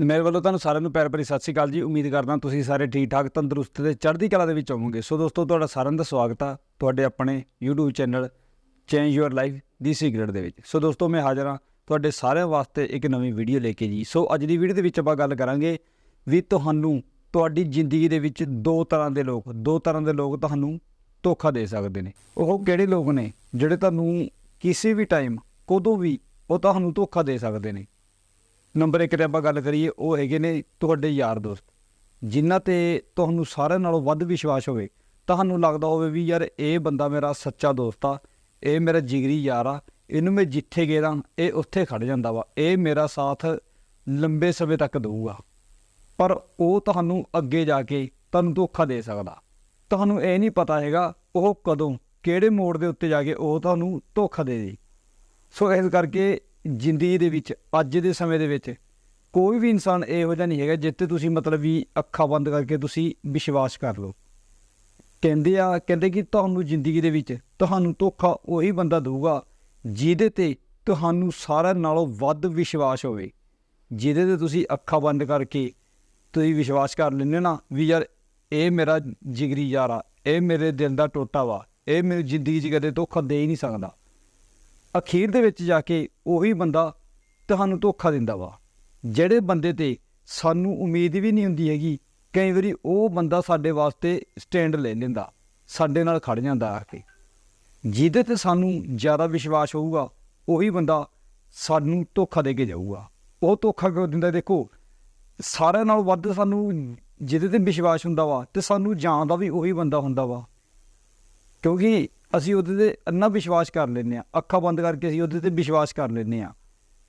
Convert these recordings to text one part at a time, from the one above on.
ਮੇਰੇ ਵੱਲੋਂ ਤੁਹਾਨੂੰ ਸਾਰਿਆਂ ਨੂੰ ਪਿਆਰ ਭਰੀ ਸਤਿ ਸ਼੍ਰੀ ਅਕਾਲ ਜੀ। ਉਮੀਦ ਕਰਦਾ ਤੁਸੀਂ ਸਾਰੇ ਠੀਕ ਠਾਕ ਤੰਦਰੁਸਤ ਤੇ ਚੜ੍ਹਦੀ ਕਲਾ ਦੇ ਵਿੱਚ ਹੋਵੋਗੇ। ਸੋ ਦੋਸਤੋ, ਤੁਹਾਡਾ ਸਾਰਿਆਂ ਦਾ ਸਵਾਗਤ ਆ ਤੁਹਾਡੇ ਆਪਣੇ YouTube channel change your life the secret ਦੇ ਵਿੱਚ। ਸੋ ਦੋਸਤੋ, ਮੈਂ ਹਾਜ਼ਰ ਹਾਂ ਤੁਹਾਡੇ ਸਾਰਿਆਂ ਵਾਸਤੇ ਇੱਕ ਨਵੀਂ ਵੀਡੀਓ ਲੈ ਕੇ ਜੀ। ਸੋ ਅੱਜ ਦੀ ਵੀਡੀਓ ਦੇ ਵਿੱਚ ਆਪਾਂ ਗੱਲ ਕਰਾਂਗੇ ਵੀ ਤੁਹਾਨੂੰ ਤੁਹਾਡੀ ਜ਼ਿੰਦਗੀ ਦੇ ਵਿੱਚ ਦੋ ਤਰ੍ਹਾਂ ਦੇ ਲੋਕ, ਦੋ ਤਰ੍ਹਾਂ ਦੇ ਲੋਕ ਤੁਹਾਨੂੰ ਧੋਖਾ ਦੇ ਸਕਦੇ ਨੇ। ਉਹ ਕਿਹੜੇ ਲੋਕ ਨੇ, ਜਿਹੜੇ ਤੁਹਾਨੂੰ ਕਿਸੇ ਵੀ ਟਾਈਮ ਕਦੋਂ ਵੀ ਉਹ ਤੁਹਾਨੂੰ ਧੋਖਾ ਦੇ ਸਕਦੇ ਨੇ? ਨੰਬਰ 1 ਤੇ ਆਪਾਂ ਗੱਲ ਕਰੀਏ, ਉਹ ਹੈਗੇ ਨੇ ਤੁਹਾਡੇ ਯਾਰ ਦੋਸਤ। ਜਿਨ੍ਹਾਂ ਤੇ ਤੁਹਾਨੂੰ ਸਾਰਿਆਂ ਨਾਲੋਂ ਵੱਧ ਵਿਸ਼ਵਾਸ ਹੋਵੇ, ਤੁਹਾਨੂੰ ਲੱਗਦਾ ਹੋਵੇ ਵੀ ਯਾਰ ਇਹ ਬੰਦਾ ਮੇਰਾ ਸੱਚਾ ਦੋਸਤ ਆ, ਇਹ ਮੇਰਾ ਜਿਗਰੀ ਯਾਰ ਆ, ਇਹਨੂੰ ਮੈਂ ਜਿੱਥੇ ਗਿਆ ਇਹ ਉੱਥੇ ਖੜ ਜਾਂਦਾ ਵਾ, ਇਹ ਮੇਰਾ ਸਾਥ ਲੰਬੇ ਸਮੇਂ ਤੱਕ ਦਊਗਾ। ਪਰ ਉਹ ਤੁਹਾਨੂੰ ਅੱਗੇ ਜਾ ਕੇ ਤੁਹਾਨੂੰ ਧੋਖਾ ਦੇ ਸਕਦਾ। ਤੁਹਾਨੂੰ ਇਹ ਨਹੀਂ ਪਤਾ ਹੈਗਾ ਉਹ ਕਦੋਂ, ਕਿਹੜੇ ਮੋੜ ਦੇ ਉੱਤੇ ਜਾ ਕੇ ਉਹ ਤੁਹਾਨੂੰ ਧੋਖਾ ਦੇ ਦੇ ਸੋ ਇਸ ਕਰਕੇ ਜ਼ਿੰਦਗੀ ਦੇ ਵਿੱਚ, ਅੱਜ ਦੇ ਸਮੇਂ ਦੇ ਵਿੱਚ, ਕੋਈ ਵੀ ਇਨਸਾਨ ਇਹੋ ਜਿਹਾ ਨਹੀਂ ਹੈਗਾ ਜਿੱਤੇ ਤੁਸੀਂ ਮਤਲਬ ਵੀ ਅੱਖਾਂ ਬੰਦ ਕਰਕੇ ਤੁਸੀਂ ਵਿਸ਼ਵਾਸ ਕਰ ਲਓ। ਕਹਿੰਦੇ ਆ, ਕਹਿੰਦੇ ਕਿ ਤੁਹਾਨੂੰ ਜ਼ਿੰਦਗੀ ਦੇ ਵਿੱਚ ਤੁਹਾਨੂੰ ਧੋਖਾ ਉਹੀ ਬੰਦਾ ਦੇਊਗਾ ਜਿਹਦੇ ਤੇ ਤੁਹਾਨੂੰ ਸਾਰਿਆਂ ਨਾਲੋਂ ਵੱਧ ਵਿਸ਼ਵਾਸ ਹੋਵੇ। ਜਿਹਦੇ ਤੇ ਤੁਸੀਂ ਅੱਖਾਂ ਬੰਦ ਕਰਕੇ ਤੁਸੀਂ ਵਿਸ਼ਵਾਸ ਕਰ ਲੈਂਦੇ ਹੋ ਨਾ ਵੀ ਯਾਰ ਇਹ ਮੇਰਾ ਜਿਗਰੀ ਯਾਰ ਆ, ਇਹ ਮੇਰੇ ਦਿਲ ਦਾ ਟੋਟਾ ਵਾ, ਇਹ ਮੇਰੀ ਜ਼ਿੰਦਗੀ 'ਚ ਕਦੇ ਧੋਖਾ ਦੇ ਹੀ ਨਹੀਂ ਸਕਦਾ। ਅਖੀਰ ਦੇ ਵਿੱਚ ਜਾ ਕੇ ਉਹੀ ਬੰਦਾ ਤੁਹਾਨੂੰ ਧੋਖਾ ਦਿੰਦਾ ਵਾ। ਜਿਹੜੇ ਬੰਦੇ ਤੇ ਸਾਨੂੰ ਉਮੀਦ ਵੀ ਨਹੀਂ ਹੁੰਦੀ ਹੈਗੀ, ਕਈ ਵਾਰੀ ਉਹ ਬੰਦਾ ਸਾਡੇ ਵਾਸਤੇ ਸਟੈਂਡ ਲੈ ਲੈਂਦਾ, ਸਾਡੇ ਨਾਲ ਖੜ ਜਾਂਦਾ ਆ ਕੇ। ਜਿਹਦੇ ਤੇ ਸਾਨੂੰ ਜ਼ਿਆਦਾ ਵਿਸ਼ਵਾਸ ਹੋਊਗਾ, ਉਹੀ ਬੰਦਾ ਸਾਨੂੰ ਧੋਖਾ ਦੇ ਕੇ ਜਾਊਗਾ। ਉਹ ਧੋਖਾ ਕਿਉਂ ਦਿੰਦਾ ਦੇਖੋ, ਸਾਰਿਆਂ ਨਾਲੋਂ ਵੱਧ ਸਾਨੂੰ ਜਿਹਦੇ ਤੇ ਵਿਸ਼ਵਾਸ ਹੁੰਦਾ ਵਾ, ਤੇ ਸਾਨੂੰ ਜਾਣਦਾ ਵੀ ਉਹੀ ਬੰਦਾ ਹੁੰਦਾ ਵਾ। ਕਿਉਂਕਿ ਅਸੀਂ ਉਹਦੇ ਤੇ ਅੰਨਾ ਵਿਸ਼ਵਾਸ ਕਰ ਲੈਂਦੇ ਆ ਅੱਖਾਂ ਬੰਦ ਕਰਕੇ ਅਸੀਂ ਉਹਦੇ ਤੇ ਵਿਸ਼ਵਾਸ ਕਰ ਲੈਂਦੇ ਆ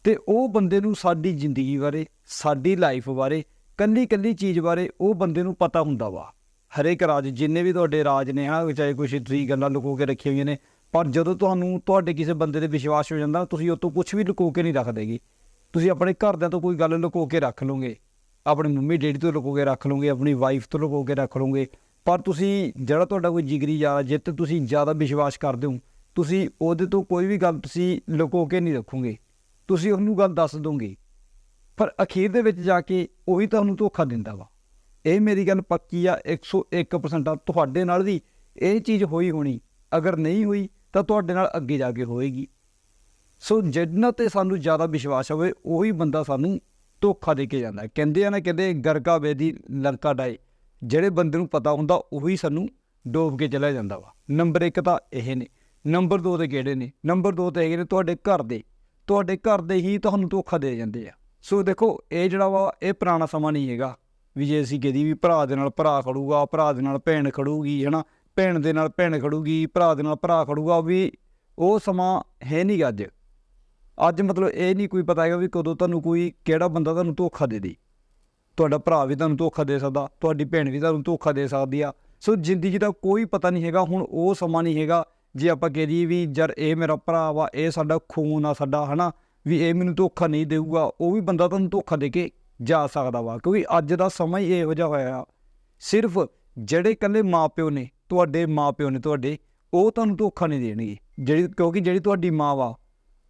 ਤੇ ਉਹ ਬੰਦੇ ਨੂੰ ਸਾਡੀ ਜ਼ਿੰਦਗੀ ਬਾਰੇ, ਸਾਡੀ ਲਾਈਫ ਬਾਰੇ ਕੱਲੀ ਕੱਲੀ ਚੀਜ਼ ਬਾਰੇ ਉਹ ਬੰਦੇ ਨੂੰ ਪਤਾ ਹੁੰਦਾ ਵਾ। ਹਰੇਕ ਰਾਜ, ਜਿੰਨੇ ਵੀ ਤੁਹਾਡੇ ਰਾਜ ਨੇ ਆ ਚਾਹੇ ਕੁਛ ਤੁਸੀਂ ਗੱਲਾਂ ਲੁਕੋ ਕੇ ਰੱਖੀਆਂ ਹੋਈਆਂ ਨੇ, ਪਰ ਜਦੋਂ ਤੁਹਾਨੂੰ ਤੁਹਾਡੇ ਕਿਸੇ ਬੰਦੇ ਤੇ ਵਿਸ਼ਵਾਸ ਹੋ ਜਾਂਦਾ, ਤੁਸੀਂ ਉਹ ਤੋਂ ਕੁਝ ਵੀ ਲੁਕੋ ਕੇ ਨਹੀਂ ਰੱਖਦੇਗੀ। ਤੁਸੀਂ ਆਪਣੇ ਘਰਦਿਆਂ ਤੋਂ ਕੋਈ ਗੱਲ ਲੁਕੋ ਕੇ ਰੱਖ ਲਓਗੇ, ਆਪਣੀ ਮੰਮੀ ਡੈਡੀ ਤੋਂ ਲੁਕੋ ਕੇ ਰੱਖ ਲਓਗੇ, ਆਪਣੀ ਵਾਈਫ ਤੋਂ ਲੁਕੋ ਕੇ ਰੱਖ ਲਓਗੇ ਪਰ ਤੁਸੀਂ ਜਿਹੜਾ ਤੁਹਾਡਾ ਕੋਈ ਜਿਗਰੀ ਯਾਰ ਆ, ਜਿਹ ਤੇ ਤੁਸੀਂ ਜ਼ਿਆਦਾ ਵਿਸ਼ਵਾਸ ਕਰਦੇ ਹੋ ਤੁਸੀਂ ਉਹਦੇ ਤੋਂ ਕੋਈ ਵੀ ਗੱਲ ਤੁਸੀਂ ਲੁਕੋ ਕੇ ਨਹੀਂ ਰੱਖੋਗੇ। ਤੁਸੀਂ ਉਹਨੂੰ ਗੱਲ ਦੱਸ ਦੋਗੇ। ਪਰ ਅਖੀਰ ਦੇ ਵਿੱਚ ਜਾ ਕੇ ਉਹੀ ਤੁਹਾਨੂੰ ਧੋਖਾ ਦਿੰਦਾ ਵਾ। ਇਹ ਮੇਰੀ ਗੱਲ ਪੱਕੀ ਆ 101% ਆ ਤੁਹਾਡੇ ਨਾਲ ਵੀ ਇਹ ਚੀਜ਼ ਹੋਈ ਹੋਣੀ। ਅਗਰ ਨਹੀਂ ਹੋਈ ਤਾਂ ਤੁਹਾਡੇ ਨਾਲ ਅੱਗੇ ਜਾ ਕੇ ਹੋਏਗੀ। ਸੋ ਜਿੰਨਾ ਤੇ ਸਾਨੂੰ ਜ਼ਿਆਦਾ ਵਿਸ਼ਵਾਸ ਹੋਵੇ ਉਹੀ ਬੰਦਾ ਸਾਨੂੰ ਧੋਖਾ ਦੇ ਕੇ ਜਾਂਦਾ। ਹੈ। ਕਹਿੰਦੇ ਆ ਨਾ ਕਹਿੰਦੇ ਗਰਕਾ ਵੇਦੀ ਲੜਕਾ ਡਾਏ। ਜਿਹੜੇ ਬੰਦੇ ਨੂੰ ਪਤਾ ਹੁੰਦਾ, ਉਹੀ ਸਾਨੂੰ ਡੋਬ ਕੇ ਚਲਾ ਜਾਂਦਾ ਵਾ। ਨੰਬਰ 1 ਤਾਂ ਇਹ ਨੇ, ਨੰਬਰ 2 ਤੇ ਕਿਹੜੇ ਨੇ? ਨੰਬਰ 2 ਤੇ ਹੈਗੇ ਨੇ ਤੁਹਾਡੇ ਘਰ ਦੇ। ਤੁਹਾਡੇ ਘਰ ਦੇ ਹੀ ਤੁਹਾਨੂੰ ਧੋਖਾ ਦੇ ਜਾਂਦੇ ਆ। ਸੋ ਦੇਖੋ, ਇਹ ਜਿਹੜਾ ਵਾ, ਇਹ ਪੁਰਾਣਾ ਸਮਾਂ ਨਹੀਂ ਹੈਗਾ। ਵੀ ਜੇ ਅਸੀਂ ਕਹਦੀ ਵੀ ਭਰਾ ਦੇ ਨਾਲ ਭਰਾ ਖੜੂਗਾ, ਭਰਾ ਦੇ ਨਾਲ ਭੈਣ ਖੜੂਗੀ, ਹਨਾ? ਭੈਣ ਦੇ ਨਾਲ ਭੈਣ ਖੜੂਗੀ, ਭਰਾ ਦੇ ਨਾਲ ਭਰਾ ਖੜੂਗਾ, ਵੀ ਉਹ ਸਮਾਂ ਹੈ ਨਹੀਂ ਅੱਜ। ਅੱਜ ਮਤਲਬ ਇਹ ਨਹੀਂ ਕੋਈ ਪਤਾ ਹੈਗਾ ਵੀ ਕਦੋਂ ਤੁਹਾਨੂੰ ਕੋਈ ਕਿਹੜਾ ਬੰਦਾ ਤੁਹਾਨੂੰ ਧੋਖਾ ਦੇ ਦੇ। ਤੁਹਾਡਾ ਭਰਾ ਵੀ ਤੁਹਾਨੂੰ ਧੋਖਾ ਦੇ ਸਕਦਾ, ਤੁਹਾਡੀ ਭੈਣ ਵੀ ਤੁਹਾਨੂੰ ਧੋਖਾ ਦੇ ਸਕਦੀ ਆ। ਸੋ ਜ਼ਿੰਦਗੀ ਦਾ ਕੋਈ ਪਤਾ ਨਹੀਂ ਹੈਗਾ, ਹੁਣ ਉਹ ਸਮਾਂ ਨਹੀਂ ਹੈਗਾ, ਜੇ ਆਪਾਂ ਕਹਿ ਦਈਏ ਵੀ ਯਾਰ ਇਹ ਮੇਰਾ ਭਰਾ ਵਾ, ਇਹ ਸਾਡਾ ਖੂਨ ਆ ਸਾਡਾ, ਹਨਾ, ਵੀ ਇਹ ਮੈਨੂੰ ਧੋਖਾ ਨਹੀਂ ਦੇਊਗਾ, ਉਹ ਵੀ ਬੰਦਾ ਤੁਹਾਨੂੰ ਧੋਖਾ ਦੇ ਕੇ ਜਾ ਸਕਦਾ ਵਾ। ਕਿਉਂਕਿ ਅੱਜ ਦਾ ਸਮਾਂ ਹੀ ਇਹੋ ਜਿਹਾ ਹੋਇਆ ਆ। ਸਿਰਫ ਜਿਹੜੇ ਇਕੱਲੇ ਮਾਪਿਓ ਨੇ, ਤੁਹਾਡੇ ਮਾਪਿਓ ਨੇ ਤੁਹਾਡੇ, ਉਹ ਤੁਹਾਨੂੰ ਧੋਖਾ ਨਹੀਂ ਦੇਣਗੇ। ਜਿਹੜੀ, ਕਿਉਂਕਿ ਜਿਹੜੀ ਤੁਹਾਡੀ ਮਾਂ ਵਾ,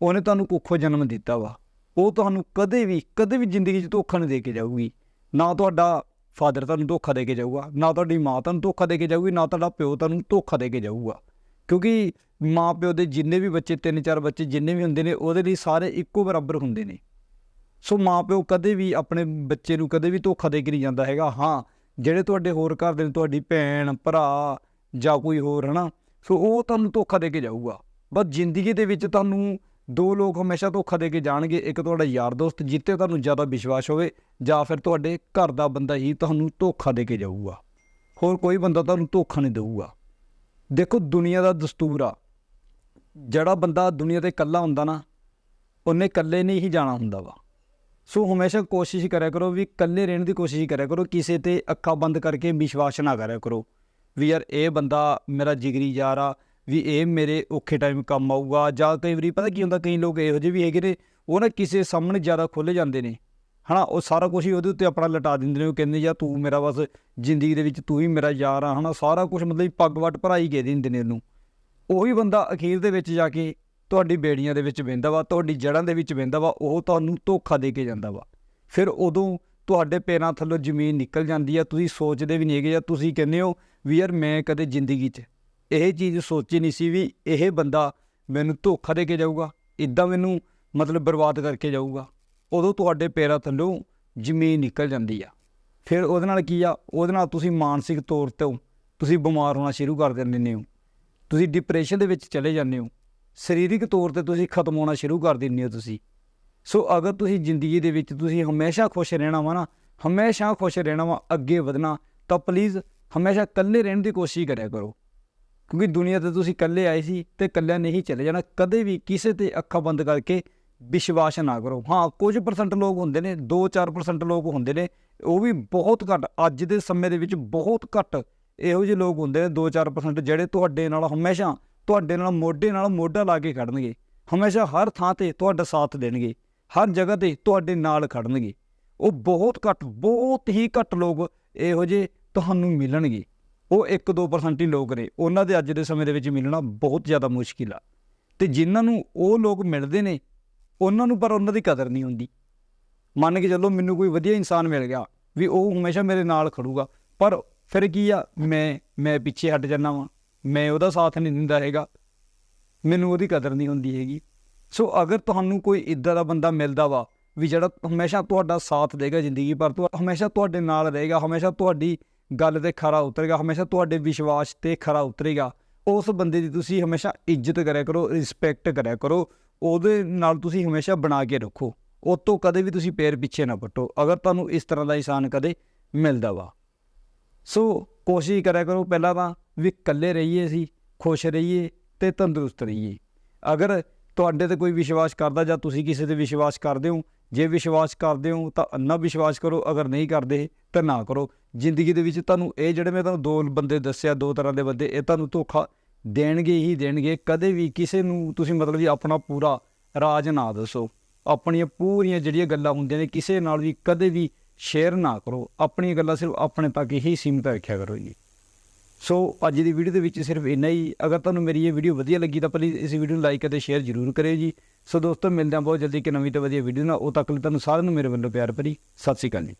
ਉਹਨੇ ਤੁਹਾਨੂੰ ਕੁੱਖੋਂ ਜਨਮ ਦਿੱਤਾ ਵਾ। ਉਹ ਤੁਹਾਨੂੰ ਕਦੇ ਵੀ ਕਦੇ ਵੀ ਜ਼ਿੰਦਗੀ 'ਚ ਧੋਖਾ ਨਹੀਂ ਦੇ ਕੇ ਜਾਊਗੀ। ਨਾ ਤੁਹਾਡਾ ਫਾਦਰ ਤੁਹਾਨੂੰ ਧੋਖਾ ਦੇ ਕੇ ਜਾਊਗਾ, ਨਾ ਤੁਹਾਡੀ ਮਾਂ ਤੁਹਾਨੂੰ ਧੋਖਾ ਦੇ ਕੇ ਜਾਊਗੀ, ਨਾ ਤੁਹਾਡਾ ਪਿਓ ਤੁਹਾਨੂੰ ਧੋਖਾ ਦੇ ਕੇ ਜਾਊਗਾ। ਕਿਉਂਕਿ ਮਾਂ ਪਿਓ ਦੇ ਜਿੰਨੇ ਵੀ ਬੱਚੇ ਤਿੰਨ ਚਾਰ ਬੱਚੇ ਜਿੰਨੇ ਵੀ ਹੁੰਦੇ ਨੇ, ਉਹਦੇ ਲਈ ਸਾਰੇ ਇੱਕੋ ਬਰਾਬਰ ਹੁੰਦੇ ਨੇ। ਸੋ ਮਾਂ ਪਿਓ ਕਦੇ ਵੀ ਆਪਣੇ ਬੱਚੇ ਨੂੰ ਕਦੇ ਵੀ ਧੋਖਾ ਦੇ ਕੇ ਨਹੀਂ ਜਾਂਦਾ ਹੈਗਾ। ਹਾਂ, ਜਿਹੜੇ ਤੁਹਾਡੇ ਹੋਰ ਘਰ ਦੇ ਨੇ, ਤੁਹਾਡੀ ਭੈਣ, ਭਰਾ ਜਾਂ ਕੋਈ ਹੋਰ, ਹਨਾ? ਸੋ ਉਹ ਤੁਹਾਨੂੰ ਧੋਖਾ ਦੇ ਕੇ ਜਾਊਗਾ। ਬਸ ਜ਼ਿੰਦਗੀ ਦੇ ਵਿੱਚ ਤੁਹਾਨੂੰ ਦੋ ਲੋਕ ਹਮੇਸ਼ਾ ਧੋਖਾ ਦੇ ਕੇ ਜਾਣਗੇ, ਇੱਕ ਤੁਹਾਡਾ ਯਾਰ ਦੋਸਤ ਜਿੱਤੇ ਤੁਹਾਨੂੰ ਜ਼ਿਆਦਾ ਵਿਸ਼ਵਾਸ ਹੋਵੇ, ਜਾਂ ਫਿਰ ਤੁਹਾਡੇ ਘਰ ਦਾ ਬੰਦਾ ਹੀ ਤੁਹਾਨੂੰ ਧੋਖਾ ਦੇ ਕੇ ਜਾਊਗਾ। ਹੋਰ ਕੋਈ ਬੰਦਾ ਤੁਹਾਨੂੰ ਧੋਖਾ ਨਹੀਂ ਦੇਊਗਾ। ਦੇਖੋ, ਦੁਨੀਆ ਦਾ ਦਸਤੂਰ ਆ। ਜਿਹੜਾ ਬੰਦਾ ਦੁਨੀਆ ਤੇ ਇਕੱਲਾ ਹੁੰਦਾ ਨਾ, ਉਹਨੇ ਇਕੱਲੇ ਨਹੀਂ ਹੀ ਜਾਣਾ ਹੁੰਦਾ ਵਾ। ਸੋ ਹਮੇਸ਼ਾ ਕੋਸ਼ਿਸ਼ ਕਰਿਆ ਕਰੋ ਵੀ ਇਕੱਲੇ ਰਹਿਣ ਦੀ ਕੋਸ਼ਿਸ਼ ਕਰਿਆ ਕਰੋ, ਕਿਸੇ ਤੇ ਅੱਖਾਂ ਬੰਦ ਕਰਕੇ ਵਿਸ਼ਵਾਸ ਨਾ ਕਰਿਆ ਕਰੋ, ਵੀ ਯਾਰ ਇਹ ਬੰਦਾ ਮੇਰਾ ਜਿਗਰੀ ਯਾਰ ਆ ਵੀ ਇਹ ਮੇਰੇ ਔਖੇ ਟਾਈਮ ਕੰਮ ਆਊਗਾ। ਜਾਂ ਕਈ ਵਾਰੀ ਪਤਾ ਕੀ ਹੁੰਦਾ, ਕਈ ਲੋਕ ਇਹੋ ਜਿਹੇ ਵੀ ਹੈਗੇ ਨੇ, ਉਹ ਨਾ ਕਿਸੇ ਸਾਹਮਣੇ ਜ਼ਿਆਦਾ ਖੁੱਲ੍ਹ ਜਾਂਦੇ ਨੇ। ਹਨਾ, ਉਹ ਸਾਰਾ ਕੁਝ ਹੀ ਉਹਦੇ ਉੱਤੇ ਆਪਣਾ ਲਟਾ ਦਿੰਦੇ ਨੇ, ਉਹ ਕਹਿੰਦੇ ਯਾਰ ਤੂੰ ਮੇਰਾ ਬਸ ਜ਼ਿੰਦਗੀ ਦੇ ਵਿੱਚ ਤੂੰ ਹੀ ਮੇਰਾ ਯਾਰ ਆ। ਹਨਾ, ਸਾਰਾ ਕੁਝ ਮਤਲਬ ਪੱਗ ਵੱਟ ਭਰਾਈ ਕੇ ਦਿੰਦੇ ਨੇ ਉਹਨੂੰ ਉਹੀ ਬੰਦਾ ਅਖੀਰ ਦੇ ਵਿੱਚ ਜਾ ਕੇ ਤੁਹਾਡੀ ਬੇੜੀਆਂ ਦੇ ਵਿੱਚ ਵਹਿੰਦਾ ਵਾ, ਤੁਹਾਡੀ ਜੜ੍ਹਾਂ ਦੇ ਵਿੱਚ ਵਹਿੰਦਾ ਵਾ, ਉਹ ਤੁਹਾਨੂੰ ਧੋਖਾ ਦੇ ਕੇ ਜਾਂਦਾ ਵਾ। ਫਿਰ ਉਦੋਂ ਤੁਹਾਡੇ ਪੈਰਾਂ ਥੱਲੋਂ ਜ਼ਮੀਨ ਨਿਕਲ ਜਾਂਦੀ ਆ, ਤੁਸੀਂ ਸੋਚਦੇ ਵੀ ਨਹੀਂ ਹੈਗੇ ਜਾਂ ਤੁਸੀਂ ਕਹਿੰਦੇ ਹੋ ਵੀ ਯਾਰ ਮੈਂ ਕਦੇ ਜ਼ਿੰਦਗੀ 'ਚ ਇਹ ਚੀਜ਼ ਸੋਚੀ ਨਹੀਂ ਸੀ ਵੀ ਇਹ ਬੰਦਾ ਮੈਨੂੰ ਧੋਖਾ ਦੇ ਕੇ ਜਾਊਗਾ ਇਦਾਂ ਮੈਨੂੰ ਮਤਲਬ ਬਰਬਾਦ ਕਰਕੇ ਜਾਊਗਾ। ਉਦੋਂ ਤੁਹਾਡੇ ਪੈਰਾਂ ਥੱਲੋਂ ਜ਼ਮੀਨ ਨਿਕਲ ਜਾਂਦੀ ਆ। ਫਿਰ ਉਹਦੇ ਨਾਲ ਕੀ ਆ? ਉਹਦੇ ਨਾਲ ਤੁਸੀਂ ਮਾਨਸਿਕ ਤੌਰ ਤੇ ਤੁਸੀਂ ਬਿਮਾਰ ਹੋਣਾ ਸ਼ੁਰੂ ਕਰ ਦਿੰਦੇ ਹੋ। ਤੁਸੀਂ ਡਿਪਰੈਸ਼ਨ ਦੇ ਵਿੱਚ ਚਲੇ ਜਾਂਦੇ ਹੋ। ਸਰੀਰਕ ਤੌਰ ਤੇ ਤੁਸੀਂ ਖਤਮ ਹੋਣਾ ਸ਼ੁਰੂ ਕਰ ਦਿੰਦੇ ਹੋ ਤੁਸੀਂ। ਸੋ ਅਗਰ ਤੁਸੀਂ ਜ਼ਿੰਦਗੀ ਦੇ ਵਿੱਚ ਤੁਸੀਂ ਹਮੇਸ਼ਾ ਖੁਸ਼ ਰਹਿਣਾ ਵਾ ਨਾ, ਹਮੇਸ਼ਾ ਖੁਸ਼ ਰਹਿਣਾ ਵਾ, ਅੱਗੇ ਵਧਣਾ, ਤਾਂ ਪਲੀਜ਼ ਹਮੇਸ਼ਾ ਇਕੱਲੇ ਰਹਿਣ ਦੀ ਕੋਸ਼ਿਸ਼ ਕਰਿਆ ਕਰੋ। ਕਿਉਂਕਿ ਦੁਨੀਆ ਤੇ ਤੁਸੀਂ ਇਕੱਲੇ ਆਏ ਸੀ ਤੇ ਇਕੱਲਿਆਂ ਨਹੀਂ ਚਲੇ ਜਾਣਾ। ਕਦੇ ਵੀ ਕਿਸੇ ਤੇ ਅੱਖਾਂ ਬੰਦ ਕਰਕੇ ਵਿਸ਼ਵਾਸ ਨਾ ਕਰੋ। ਹਾਂ, ਕੁਝ ਪਰਸੈਂਟ ਲੋਕ ਹੁੰਦੇ ਨੇ 2-4% ਲੋਕ ਹੁੰਦੇ ਨੇ, ਉਹ ਵੀ ਬਹੁਤ ਘੱਟ। ਅੱਜ ਦੇ ਸਮੇਂ ਦੇ ਵਿੱਚ ਬਹੁਤ ਘੱਟ ਇਹੋ ਜਿਹੇ ਲੋਕ ਹੁੰਦੇ ਨੇ 2-4% ਜਿਹੜੇ ਤੁਹਾਡੇ ਨਾਲ ਹਮੇਸ਼ਾ, ਤੁਹਾਡੇ ਨਾਲ ਮੋਢੇ ਨਾਲ ਮੋਢਾ ਲਾ ਕੇ ਖੜਨਗੇ। ਹਮੇਸ਼ਾ ਹਰ ਥਾਂ ਤੇ ਤੁਹਾਡਾ ਸਾਥ ਦੇਣਗੇ। ਹਰ ਜਗ੍ਹਾ ਤੇ ਤੁਹਾਡੇ ਨਾਲ ਖੜਨਗੇ। ਉਹ ਬਹੁਤ ਘੱਟ, ਬਹੁਤ ਹੀ ਘੱਟ ਲੋਕ ਇਹੋ ਜਿਹੇ ਤੁਹਾਨੂੰ ਮਿਲਣਗੇ। ਉਹ 1-2% ਹੀ ਲੋਕ ਨੇ। ਉਹਨਾਂ ਦੇ ਅੱਜ ਦੇ ਸਮੇਂ ਦੇ ਵਿੱਚ ਮਿਲਣਾ ਬਹੁਤ ਜ਼ਿਆਦਾ ਮੁਸ਼ਕਿਲ ਆ। ਤੇ ਜਿਨ੍ਹਾਂ ਨੂੰ ਉਹ ਲੋਕ ਮਿਲਦੇ ਨੇ, ਉਹਨਾਂ ਨੂੰ ਪਰ ਉਹਨਾਂ ਦੀ ਕਦਰ ਨਹੀਂ ਹੁੰਦੀ। ਮੰਨ ਕੇ ਚੱਲੋ ਮੈਨੂੰ ਕੋਈ ਵਧੀਆ ਇਨਸਾਨ ਮਿਲ ਗਿਆ ਵੀ ਉਹ ਹਮੇਸ਼ਾ ਮੇਰੇ ਨਾਲ ਖੜੂਗਾ। ਪਰ ਫਿਰ ਕੀ ਆ? ਮੈਂ ਮੈਂ ਪਿੱਛੇ ਹਟ ਜਾਂਦਾ ਵਾਂ। ਮੈਂ ਉਹਦਾ ਸਾਥ ਨਹੀਂ ਦਿੰਦਾ ਹੈਗਾ। ਮੈਨੂੰ ਉਹਦੀ ਕਦਰ ਨਹੀਂ ਹੁੰਦੀ ਹੈਗੀ। ਸੋ ਅਗਰ ਤੁਹਾਨੂੰ ਕੋਈ ਇਦਾਂ ਦਾ ਬੰਦਾ ਮਿਲਦਾ ਵਾ ਵੀ ਜਿਹੜਾ ਹਮੇਸ਼ਾ ਤੁਹਾਡਾ ਸਾਥ ਦੇਗਾ ਜ਼ਿੰਦਗੀ ਭਰ ਤੋਂ ਹਮੇਸ਼ਾ ਤੁਹਾਡੇ ਨਾਲ ਰਹੇਗਾ, ਹਮੇਸ਼ਾ ਤੁਹਾਡੀ ਗੱਲ ਤੇ ਖਰਾ ਉਤਰੇਗਾ, ਹਮੇਸ਼ਾ ਤੁਹਾਡੇ ਵਿਸ਼ਵਾਸ ਤੇ ਖਰਾ ਉਤਰੇਗਾ। ਉਸ ਬੰਦੇ ਦੀ ਤੁਸੀਂ ਹਮੇਸ਼ਾ ਇੱਜ਼ਤ ਕਰਿਆ ਕਰੋ ਰਿਸਪੈਕਟ ਕਰਿਆ ਕਰੋ, ਉਹਦੇ ਨਾਲ ਤੁਸੀਂ ਹਮੇਸ਼ਾ ਬਣਾ ਕੇ ਰੱਖੋ। ਉਹ ਤੋਂ ਕਦੇ ਵੀ ਤੁਸੀਂ ਪੈਰ ਪਿੱਛੇ ਨਾ ਪੱਟੋ, ਅਗਰ ਤੁਹਾਨੂੰ ਇਸ ਤਰ੍ਹਾਂ ਦਾ ਇਨਸਾਨ ਕਦੇ ਮਿਲਦਾ ਵਾ। ਸੋ ਕੋਸ਼ਿਸ਼ ਕਰਿਆ ਕਰੋ ਪਹਿਲਾਂ ਤਾਂ ਵੀ ਇਕੱਲੇ ਰਹੀਏ ਸੀ ਖੁਸ਼ ਰਹੀਏ ਤੇ ਤੰਦਰੁਸਤ ਰਹੀਏ। ਅਗਰ ਤੁਹਾਡੇ ਤੇ ਕੋਈ ਵਿਸ਼ਵਾਸ ਕਰਦਾ ਜਾਂ ਤੁਸੀਂ ਕਿਸੇ ਤੇ ਵਿਸ਼ਵਾਸ ਕਰਦੇ ਹੋ ਜੇ ਵਿਸ਼ਵਾਸ ਕਰਦੇ ਹੋ ਤਾਂ ਅੰਨਾ ਵਿਸ਼ਵਾਸ ਕਰੋ, ਅਗਰ ਨਹੀਂ ਕਰਦੇ, ਤਾਂ ਨਾ ਕਰੋ। ਜ਼ਿੰਦਗੀ ਦੇ ਵਿੱਚ ਤੁਹਾਨੂੰ ਇਹ ਜਿਹੜੇ ਮੈਂ ਤੁਹਾਨੂੰ ਦੋ ਬੰਦੇ ਦੱਸਿਆ, ਦੋ ਤਰ੍ਹਾਂ ਦੇ ਬੰਦੇ, ਇਹ ਤੁਹਾਨੂੰ ਧੋਖਾ ਦੇਣਗੇ ਹੀ ਦੇਣਗੇ। ਕਦੇ ਵੀ ਕਿਸੇ ਨੂੰ ਤੁਸੀਂ ਮਤਲਬ ਵੀ ਆਪਣਾ ਪੂਰਾ ਰਾਜ ਨਾ ਦੱਸੋ। ਆਪਣੀਆਂ ਪੂਰੀਆਂ ਜਿਹੜੀਆਂ ਗੱਲਾਂ ਹੁੰਦੀਆਂ ਨੇ, ਕਿਸੇ ਨਾਲ ਵੀ ਕਦੇ ਵੀ ਸ਼ੇਅਰ ਨਾ ਕਰੋ। ਆਪਣੀਆਂ ਗੱਲਾਂ ਸਿਰਫ ਆਪਣੇ ਤੱਕ ਹੀ ਸੀਮਿਤ ਰੱਖਿਆ ਕਰੋ ਜੀ। ਸੋ ਅੱਜ ਦੀ ਵੀਡੀਓ ਦੇ ਵਿੱਚ ਸਿਰਫ ਇੰਨਾ ਹੀ। ਅਗਰ ਤੁਹਾਨੂੰ ਮੇਰੀ ਇਹ ਵੀਡੀਓ ਵਧੀਆ ਲੱਗੀ ਤਾਂ ਪਲੀਜ਼ ਇਸ ਵੀਡੀਓ ਨੂੰ ਲਾਈਕ ਅਤੇ ਸ਼ੇਅਰ ਜ਼ਰੂਰ ਕਰਿਓ ਜੀ। ਸੋ ਦੋਸਤੋ, ਮਿਲਦੇ ਹਾਂ ਬਹੁਤ ਜਲਦੀ ਇੱਕ ਨਵੀਂ ਤੇ ਵਧੀਆ ਵੀਡੀਓ ਨਾਲ। ਉਹ ਤੱਕ ਲਈ ਤੁਹਾਨੂੰ ਸਾਰਿਆਂ ਨੂੰ ਮੇਰੇ ਵੱਲੋਂ ਪਿਆਰ ਭਰੀ। ਸਤਿ ਸ਼੍ਰੀ ਅਕਾਲ ਜੀ।